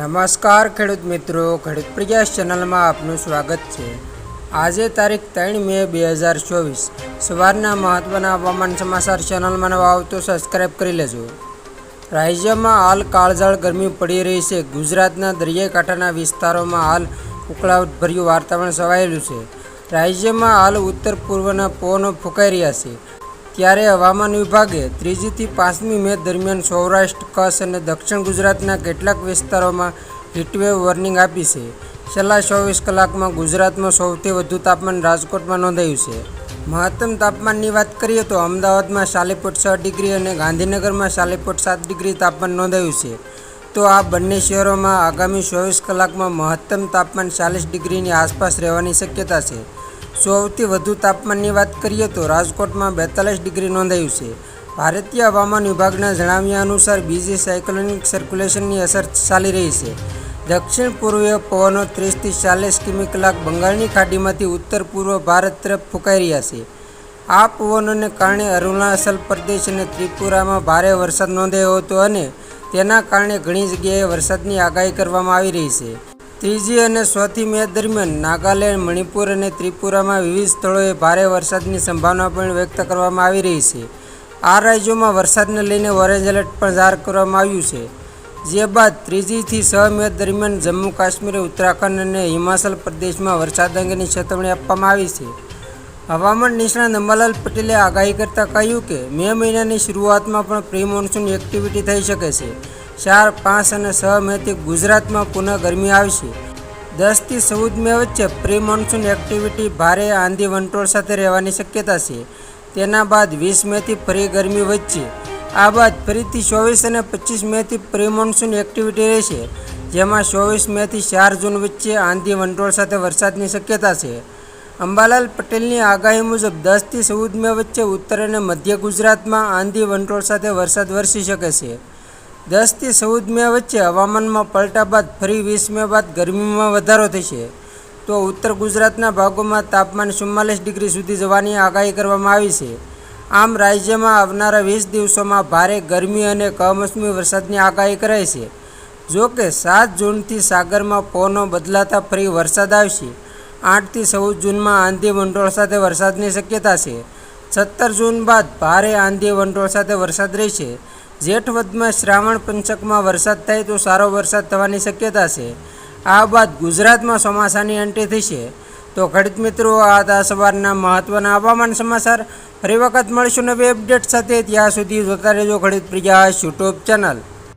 નમસ્કાર ખેડૂત મિત્રો, ખેડૂત પ્રયાસ ચેનલમાં આપનું સ્વાગત છે. આજે તારીખ ત્રણ મે બે હજાર ચોવીસ. સવારના મહત્ત્વના હવામાન સમાચાર ચેનલમાં નવા આવતો સબસ્ક્રાઈબ કરી લેજો. રાજ્યમાં હાલ કાળઝાળ ગરમી પડી રહી છે. ગુજરાતના દરિયાઈ કાંઠાના વિસ્તારોમાં હાલ ઉકળાટભર્યું વાતાવરણ છવાયેલું છે. રાજ્યમાં હાલ ઉત્તર પૂર્વના પવનો ફૂંકાઈ રહ્યા છે. ત્યારે હવામાન વિભાગે ત્રીજીથી પાંચમી મે દરમિયાન સૌરાષ્ટ્ર, કચ્છ અને દક્ષિણ ગુજરાતના કેટલાક વિસ્તારોમાં હીટવેવ વોર્નિંગ આપી છે. છેલ્લા ચોવીસ કલાકમાં ગુજરાતમાં સૌથી વધુ તાપમાન રાજકોટમાં નોંધાયું છે. મહત્તમ તાપમાનની વાત કરીએ તો અમદાવાદમાં ચાલીસ છ ડિગ્રી અને ગાંધીનગરમાં ચાલીસ સાત ડિગ્રી તાપમાન નોંધાયું છે. તો આ બંને શહેરોમાં આગામી ચોવીસ કલાકમાં મહત્તમ તાપમાન ચાલીસ ડિગ્રીની આસપાસ રહેવાની શક્યતા છે. સૌથી વધુ તાપમાનની વાત કરીએ તો રાજકોટમાં બેતાલીસ ડિગ્રી નોંધાયું છે. ભારતીય હવામાન વિભાગના જણાવ્યા અનુસાર બીજી સાયક્લોનિક સર્ક્યુલેશનની અસર ચાલી રહી છે. દક્ષિણ પૂર્વીય પવનો ત્રીસથી ચાલીસ કિમી કલાક બંગાળની ખાડીમાંથી ઉત્તર પૂર્વ ભારત તરફ ફૂંકાઈ રહ્યા છે. આ પવનોને કારણે અરુણાચલ પ્રદેશ અને ત્રિપુરામાં ભારે વરસાદ નોંધાયો હતો અને તેના કારણે ઘણી જગ્યાએ વરસાદની આગાહી કરવામાં આવી રહી છે. ત્રીજી અને ચોથી મે દરમિયાન નાગાલેન્ડ, મણિપુર અને ત્રિપુરામાં વિવિધ સ્થળોએ ભારે વરસાદની સંભાવના પણ વ્યક્ત કરવામાં આવી રહી છે. આ રાજ્યોમાં વરસાદને લઈને ઓરેન્જ એલર્ટ પણ જાહેર કરવામાં આવ્યું છે. જે બાદ ત્રીજીથી છ મે દરમિયાન જમ્મુ કાશ્મીર, ઉત્તરાખંડ અને હિમાચલ પ્રદેશમાં વરસાદ અંગેની ચેતવણી આપવામાં આવી છે. હવામાન નિષ્ણાત અંબાલાલ પટેલે આગાહી કરતાં કહ્યું કે, મે મહિનાની શરૂઆતમાં પણ પ્રી મોન્સૂન એક્ટિવિટી થઈ શકે છે. ચાર, પાંચ અને છ મેથી ગુજરાતમાં પુનઃ ગરમી આવશે. દસથી ચૌદ મે વચ્ચે પ્રી મોન્સૂન એક્ટિવિટી ભારે આંધી વંટોળ સાથે રહેવાની શક્યતા છે. તેના બાદ વીસ મેથી ફરી ગરમી વચ્ચે આ બાદ ફરીથી ચોવીસ અને પચીસ મેથી પ્રી મોન્સૂન એક્ટિવિટી રહેશે. જેમાં ચોવીસ મેથી ચાર જૂન વચ્ચે આંધી વંટોળ સાથે વરસાદની શક્યતા છે. અંબાલાલ પટેલની આગાહી મુજબ દસથી ચૌદ મે વચ્ચે ઉત્તર અને મધ્ય ગુજરાતમાં આંધી વંટોળ સાથે વરસાદ વરસી શકે છે. દસથી ચૌદ મે વચ્ચે હવામાનમાં પલટા બાદ ફરી વીસ મે બાદ ગરમીમાં વધારો થશે. તો ઉત્તર ગુજરાતના ભાગોમાં તાપમાન ચુમ્માલીસ ડિગ્રી સુધી જવાની આગાહી કરવામાં આવી છે. આમ રાજ્યમાં આવનારા વીસ દિવસોમાં ભારે ગરમી અને કમોસમી વરસાદની આગાહી કરાઈ છે. જો કે સાત જૂનથી સાગરમાં પવનો બદલાતા ફરી વરસાદ આવશે. આઠથી ચૌદ જૂનમાં આંધી વંટોળ સાથે વરસાદની શક્યતા છે. સત્તર જૂન બાદ ભારે આંધી વંટોળ સાથે વરસાદ રહેશે. જેઠ વધમાં શ્રાવણ પંચકમાં વરસાદ થાય તો સારો વરસાદ થવાની શક્યતા છે. આ બાદ ગુજરાતમાં ચોમાસાની એન્ટ્રી થશે. તો ખેડૂત મિત્રો, આ હતા સવારના મહત્ત્વના હવામાન સમાચાર. ફરી વખત મળીશું નવી અપડેટ સાથે. ત્યાં સુધી જોતા રહેજો ખેડૂત પ્રયાસ યુટ્યુબ ચેનલ.